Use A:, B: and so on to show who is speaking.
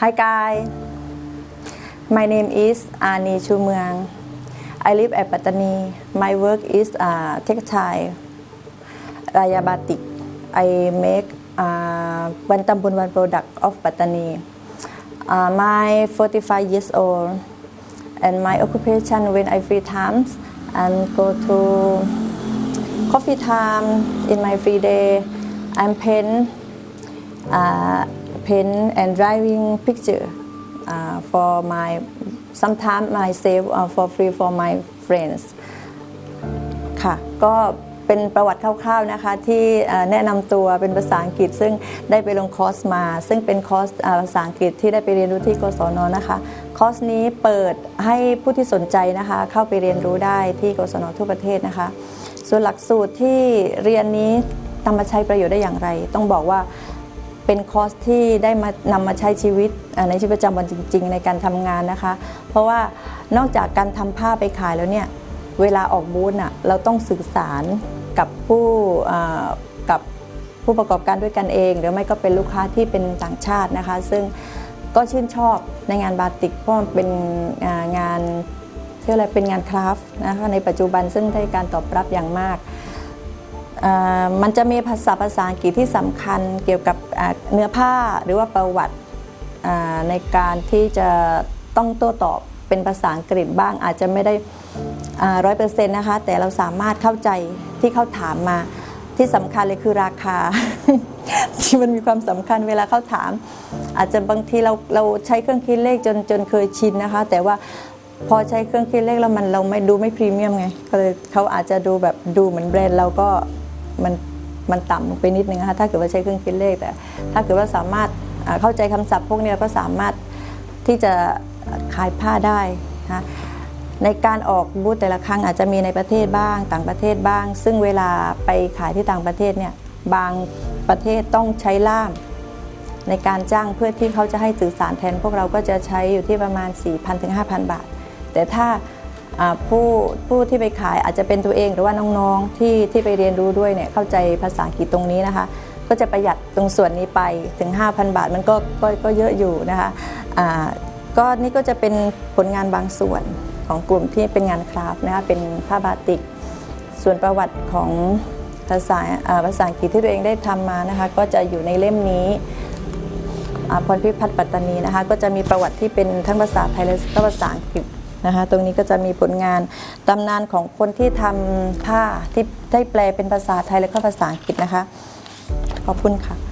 A: Hi guys. My name is Ani Chumang I live at Pattani My work is uh, textile. Raya I make uh, one tambun one product of Pattani uh, My 45 years old and my occupation when I free times and go to coffee time in my free day I'm paint uh, paint and driving picture uh, for my sometimes myself uh, for free for my friends ค่ะก็เป็นประวัติคร่าวๆนะคะที่แนะนำตัวเป็นภาษาอังกฤษ ซึ่งได้ไปลงคอร์สมา ซึ่งเป็นคอร์สภาษาอังกฤษที่ได้ไปเรียนรู้ที่กศนนะคะคอร์สนี้เปิดให้ผู้ที่สนใจนะคะเข้าไปเรียนรู้ได้ที่กศนทั่วประเทศนะคะ ส่วนหลักสูตรที่เรียนนี้นำมาใช้ประโยชน์ได้อย่างไร ต้องบอกว่า เป็นคอร์สที่ได้มานำมาใช้ชีวิตในชีวิตประจำวันจริง ๆ ในการทำงานนะคะ เพราะว่านอกจากการทำผ้าไปขายแล้วเนี่ยเวลาออกบูธน่ะเราต้องสื่อสารกับผู้อ่อกับผู้ประกอบการด้วยกันเอง หรือไม่ก็เป็นลูกค้าที่เป็นต่างชาตินะคะ ซึ่งก็ชื่นชอบในงานบาติกเพราะมันเป็นงานเรียกอะไรเป็นงานคราฟต์นะคะในปัจจุบันซึ่งได้การตอบรับอย่างมาก มันจะมีภาษาภาษาอังกฤษที่สำคัญเกี่ยวกับเนื้อผ้าหรือว่าประวัติในการที่จะต้องโต้ตอบเป็นภาษาอังกฤษบ้างอาจจะไม่ได้ร้อยเปอร์เซ็นต์นะคะ แต่เราสามารถเข้าใจที่เขาถามมาที่สำคัญเลยคือราคา ที่มันมีความสำคัญเวลาเขาถาม อาจจะบางทีเราเราใช้เครื่องคิดเลขจนจนเคยชินนะคะ แต่ว่าพอใช้เครื่องคิดเลขแล้วมันเราไม่ดูไม่พรีเมียมไงก็เลยเขาอาจจะดูแบบดูเหมือนแบรนด์เราก็ มันมันต่ำลงไปนิดนึงนะคะถ้าเกิดว่าใช้เครื่องคิดเลขแต่ ถ้าเกิดว่าสามารถเข้าใจคำศัพท์พวกนี้ก็สามารถที่จะขายผ้าได้นะคะในการออกบูธแต่ละครั้งอาจจะมีในประเทศบ้างต่างประเทศบ้าง ซึ่งเวลาไปขายที่ต่างประเทศเนี่ยบางประเทศต้องใช้ล่าม ในการจ้างเพื่อที่เขาจะให้สื่อสารแทน พวกเราก็จะใช้อยู่ที่ประมาณ 4,000ถึง5,000 บาท แต่ถ้า ผู้ผู้ที่ไปขายอาจจะเป็นตัวเองหรือว่าน้องๆที่ที่ไปเรียนรู้ด้วยเนี่ยเข้าใจภาษาอังกฤษตรงนี้นะคะ ก็จะประหยัดตรงส่วนนี้ไปถึง 5,000 บาทมันก็ก็ก็เยอะอยู่นะคะก็นี่ก็จะเป็นผลงานบางส่วนของกลุ่มที่เป็นงานคราฟนะคะเป็นผ้าบาติก ส่วนประวัติของภาษาภาษาอังกฤษที่ตัวเองได้ทำมานะคะ ก็จะอยู่ในเล่มนี้พรพิพัฒน์ปัตตานีนะคะ ก็จะมีประวัติที่เป็นทั้งภาษาไทยและภาษาอังกฤษ นะคะตรงนี้ก็จะมีผลงานตำนานของคนที่ทำผ้าที่ได้แปลเป็นภาษาไทยและก็ภาษาอังกฤษนะคะ ขอบคุณค่ะ